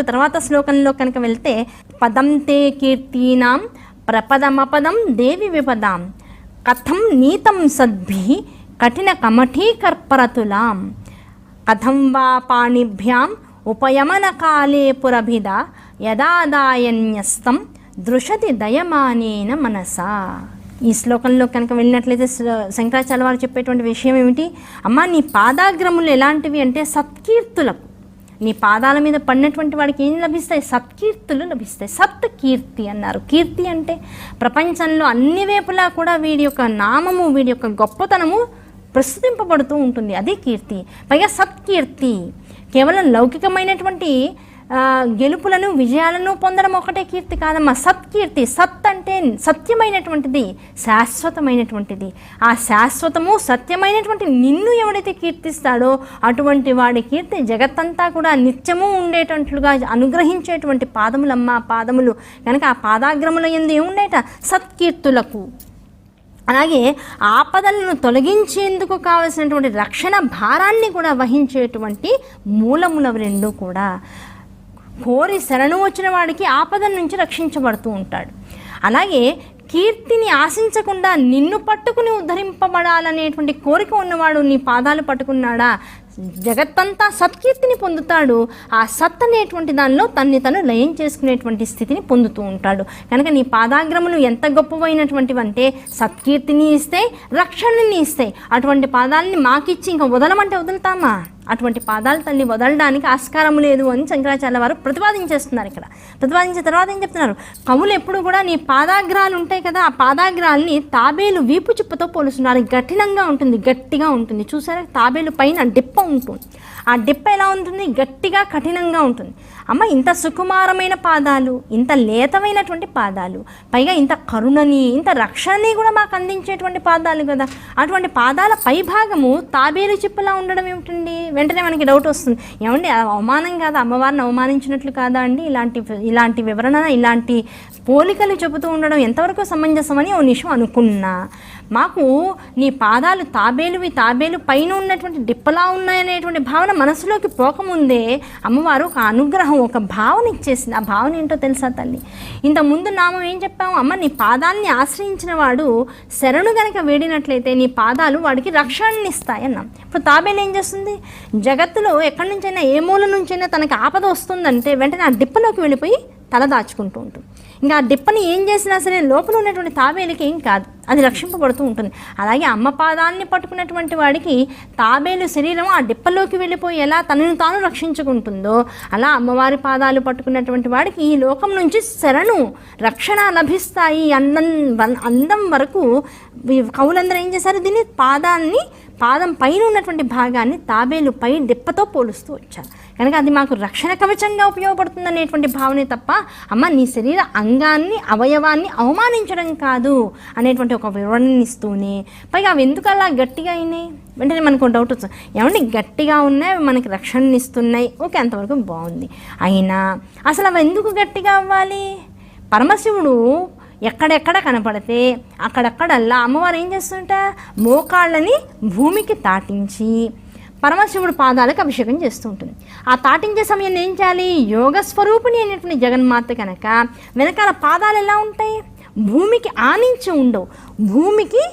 తర్వాత శ్లోకంలో కనుక వెళ్తే పదం తే కీర్తీనాం ప్రపదమపదం దేవి విపదాం. కథం నీతం సద్భి కఠిన కమఠీకర్పరతులాం కథం వా పాణిభ్యాం ఉపయమనకాలే పురభిద యదాదాయన్యస్తం దృశతి దయమానేన మనసా. ఈ శ్లోకంలో కనుక వెళ్ళినట్లయితే శంకరాచార్య వారు చెప్పేటువంటి విషయం ఏమిటి? అమ్మ నీ పాదాగ్రములు ఎలాంటివి అంటే సత్కీర్తులకు. నీ పాదాల మీద పడినటువంటి వాడికి ఏం లభిస్తాయి? సత్కీర్తులు లభిస్తాయి. సత్ కీర్తి అన్నారు. కీర్తి అంటే ప్రపంచంలో అన్ని వైపులా కూడా వీడి యొక్క నామము వీడి యొక్క గొప్పతనము ప్రస్తుతింపబడుతూ ఉంటుంది. అది కీర్తి. పైగా సత్కీర్తి కేవలం లౌకికమైనటువంటి గెలుపులను విజయాలను పొందడం ఒకటే కీర్తి కాదమ్మా. సత్కీర్తి సత్ అంటే సత్యమైనటువంటిది శాశ్వతమైనటువంటిది. ఆ శాశ్వతము సత్యమైనటువంటి నిన్ను ఎవడైతే కీర్తిస్తాడో అటువంటి వాడి కీర్తి జగత్తంతా కూడా నిత్యము ఉండేటట్లుగా అనుగ్రహించేటువంటి పాదములమ్మ పాదములు. కనుక ఆ పాదాగ్రముల ఎందు ఏముండేట? సత్కీర్తులకు. అలాగే ఆపదలను తొలగించేందుకు కావలసినటువంటి రక్షణ భారాన్ని కూడా వహించేటువంటి మూలములవి రెండు కూడా. కోరి శరణు వచ్చిన వాడికి ఆపదల నుంచి రక్షించబడుతూ ఉంటాడు. అలాగే కీర్తిని ఆశించకుండా నిన్ను పట్టుకుని ఉద్ధరింపబడాలనేటువంటి కోరిక ఉన్నవాడు నీ పాదాలు పట్టుకున్నాడా? జగత్తంతా సత్కీర్తిని పొందుతాడు. ఆ సత్ అనేటువంటి దానిలో తన్ని తను లయం చేసుకునేటువంటి స్థితిని పొందుతూ ఉంటాడు. కనుక నీ పాదాగ్రములు ఎంత గొప్పవైనటువంటివి అంటే సత్కీర్తిని ఇస్తాయి రక్షణని ఇస్తాయి అటువంటి పాదాలని మాకిచ్చి ఇంకా వదలమంటే వదులుతామా? అటువంటి పాదాలు తల్లి వదలడానికి ఆస్కారం లేదు అని శంకరాచార్య వారు ప్రతిపాదించేస్తున్నారు ఇక్కడ. ప్రతిపాదించిన తర్వాత ఏం చెప్తున్నారు? కవులు ఎప్పుడు కూడా నీ పాదాగ్రాలు ఉంటాయి కదా ఆ పాదాగ్రాల్ని తాబేలు వీపు చిప్పతో పోలుస్తున్నారు. కఠినంగా ఉంటుంది గట్టిగా ఉంటుంది. చూసారా? తాబేలు పైన డిప్ప ఉంటుంది. ఆ డిప్ప ఎలా ఉంటుంది? గట్టిగా కఠినంగా ఉంటుంది. అమ్మ ఇంత సుకుమారమైన పాదాలు ఇంత లేతమైనటువంటి పాదాలు పైగా ఇంత కరుణని ఇంత రక్షణని కూడా మాకు అందించేటువంటి పాదాలు కదా. అటువంటి పాదాల పై భాగము తాబేలు చిప్పలా ఉండడం ఏమిటండి? వెంటనే మనకి డౌట్ వస్తుంది. ఏమండి అవమానం కాదా? అమ్మవారిని అవమానించినట్లు కాదా అండి? ఇలాంటి ఇలాంటి వివరణ ఇలాంటి పోలికలు చెబుతూ ఉండడం ఎంతవరకు సమంజసమని ఓ నిమిషం అనుకున్నా. మాకు నీ పాదాలు తాబేలువి తాబేలు పైన ఉన్నటువంటి డిప్పలా ఉన్నాయనేటువంటి భావన మనసులోకి పోకముందే అమ్మవారు ఒక అనుగ్రహం ఒక భావన ఇచ్చేసింది. ఆ భావన ఏంటో తెలుసా తల్లి? ఇంత ముందు నామం ఏం చెప్పాము? అమ్మ నీ పాదాల్ని ఆశ్రయించిన వాడు శరణు గనక వేడినట్లయితే నీ పాదాలు వాడికి రక్షణని ఇస్తాయి అన్నాం ఇప్పుడు తాబేలు ఏం చేస్తుంది? జగత్తులో ఎక్కడి నుంచైనా ఏ మూల నుంచైనా తనకి ఆపద వస్తుందంటే వెంటనే ఆ డిప్పలోకి వెళ్ళిపోయి తల దాచుకుంటూ ఉంటుంది. ఇంకా ఆ డిప్పని ఏం చేసినా సరే లోపల ఉన్నటువంటి తాబేలుకి ఏం కాదు. అది రక్షింపబడుతూ ఉంటుంది. అలాగే అమ్మ పాదాన్ని పట్టుకున్నటువంటి వాడికి తాబేలు శరీరం ఆ డిప్పలోకి వెళ్ళిపోయి ఎలా తనను తాను రక్షించుకుంటుందో అలా అమ్మవారి పాదాలు పట్టుకున్నటువంటి వాడికి ఈ లోకం నుంచి శరణు రక్షణ లభిస్తాయి అందం అందం వరకు. కవులందరూ ఏం చేశారు? దీన్ని పాదాన్ని పాదం పైన ఉన్నటువంటి భాగాన్ని తాబేలు పై డిప్పతో పోలుస్తూ వచ్చారు కనుక అది మాకు రక్షణ కవచంగా ఉపయోగపడుతుంది అనేటువంటి భావనే తప్ప అమ్మ నీ శరీర అంగాన్ని అవయవాన్ని అవమానించడం కాదు అనేటువంటి ఒక వివరణనిస్తూనే పైగా అవి ఎందుకు అలా గట్టిగా అయినాయి? వెంటనే మనకు డౌట్ వస్తుంది. ఏమంటే గట్టిగా ఉన్నాయి అవి మనకి రక్షణనిస్తున్నాయి ఓకే అంతవరకు బాగుంది. అయినా అసలు అవి ఎందుకు గట్టిగా అవ్వాలి? పరమశివుడు ఎక్కడెక్కడ కనపడితే అక్కడక్కడల్లా అమ్మవారు ఏం చేస్తుంట? మోకాళ్ళని భూమికి తాటించి పరమశివుడు పాదాలకు అభిషేకం చేస్తూ ఉంటుంది ఆ తాటించే సమయంలో ఏం చేయాలి? యోగ స్వరూపిణి అనేటువంటి జగన్మాత కనుక వెనకాల పాదాలు ఎలా ఉంటాయి? భూమికి ఆనించి ఉండవు. భూమికి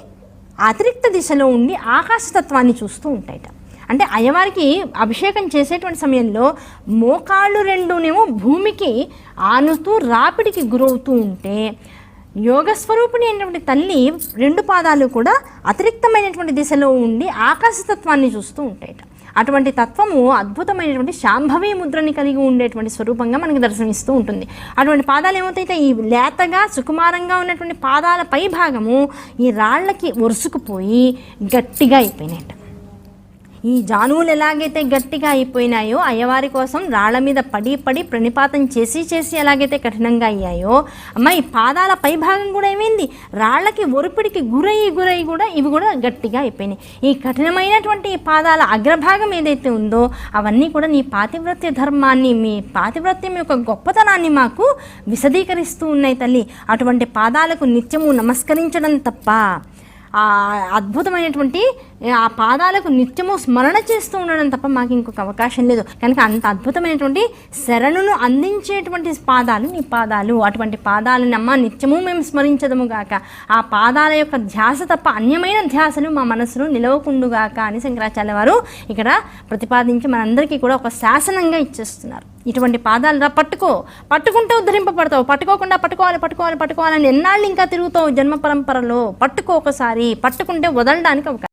అతిరిక్త దిశలో ఉండి ఆకాశతత్వాన్ని చూస్తూ ఉంటాయట. అంటే అయ్యవారికి అభిషేకం చేసేటువంటి సమయంలో మోకాళ్ళు రెండునేమో భూమికి ఆనుతూ రాపిడికి గురవుతూ ఉంటే యోగస్వరూపిణి అయినటువంటి తల్లి రెండు పాదాలు కూడా అతిరిక్తమైనటువంటి దిశలో ఉండి ఆకాశతత్వాన్ని చూస్తూ ఉంటాయట. అటువంటి తత్వము అద్భుతమైనటువంటి శాంభవి ముద్రని కలిగి ఉండేటువంటి స్వరూపంగా మనకు దర్శనమిస్తూ ఉంటుంది. అటువంటి పాదాలు ఏమవుతాయితే ఈ లేతగా సుకుమారంగా ఉన్నటువంటి పాదాల పై భాగము ఈ రాళ్ళకి ఒరుసుకుపోయి గట్టిగా అయిపోయినాయట. ఈ జానువులు ఎలాగైతే గట్టిగా అయిపోయినాయో అయ్యవారి కోసం రాళ్ళ మీద పడి పడి ప్రణిపాతం చేసి చేసి ఎలాగైతే కఠినంగా అయ్యాయో అమ్మ ఈ పాదాల పై భాగం కూడా ఏమైంది? రాళ్ళకి ఒరిపిడికి గురయ్యి గురయ్యి కూడా ఇవి కూడా గట్టిగా అయిపోయినాయి. ఈ కఠినమైనటువంటి పాదాల అగ్రభాగం ఏదైతే ఉందో అవన్నీ కూడా నీ పాతివ్రత్య ధర్మాన్ని మీ పాతివ్రత్యం యొక్క గొప్పతనాన్ని మాకు విశదీకరిస్తూ ఉన్నాయి తల్లి. అటువంటి పాదాలకు నిత్యము నమస్కరించడం తప్ప అద్భుతమైనటువంటి ఆ పాదాలకు నిత్యము స్మరణ చేస్తూ ఉండడం తప్ప మాకు ఇంకొక అవకాశం లేదు. కనుక అంత అద్భుతమైనటువంటి శరణును అందించేటువంటి పాదాలు నీ పాదాలు. అటువంటి పాదాలను అమ్మ నిత్యము మేము స్మరించదము గాక. ఆ పాదాల యొక్క ధ్యాస తప్ప అన్యమైన ధ్యాసలు మా మనసులో నిలవకుండుగాక అని శంకరాచార్య వారు ఇక్కడ ప్రతిపాదించి మనందరికీ కూడా ఒక శాసనంగా ఇచ్చేస్తున్నారు. ఇటువంటి పాదాలు రా పట్టుకో. పట్టుకుంటే ఉద్ధరింపబడతావు. పట్టుకోకుండా పట్టుకోవాలి పట్టుకోవాలి పట్టుకోవాలని ఎన్నాళ్ళు ఇంకా తిరుగుతావు జన్మ పరంపరలో. పట్టుకో ఒకసారి. పట్టుకుంటే వదలడానికి ఒక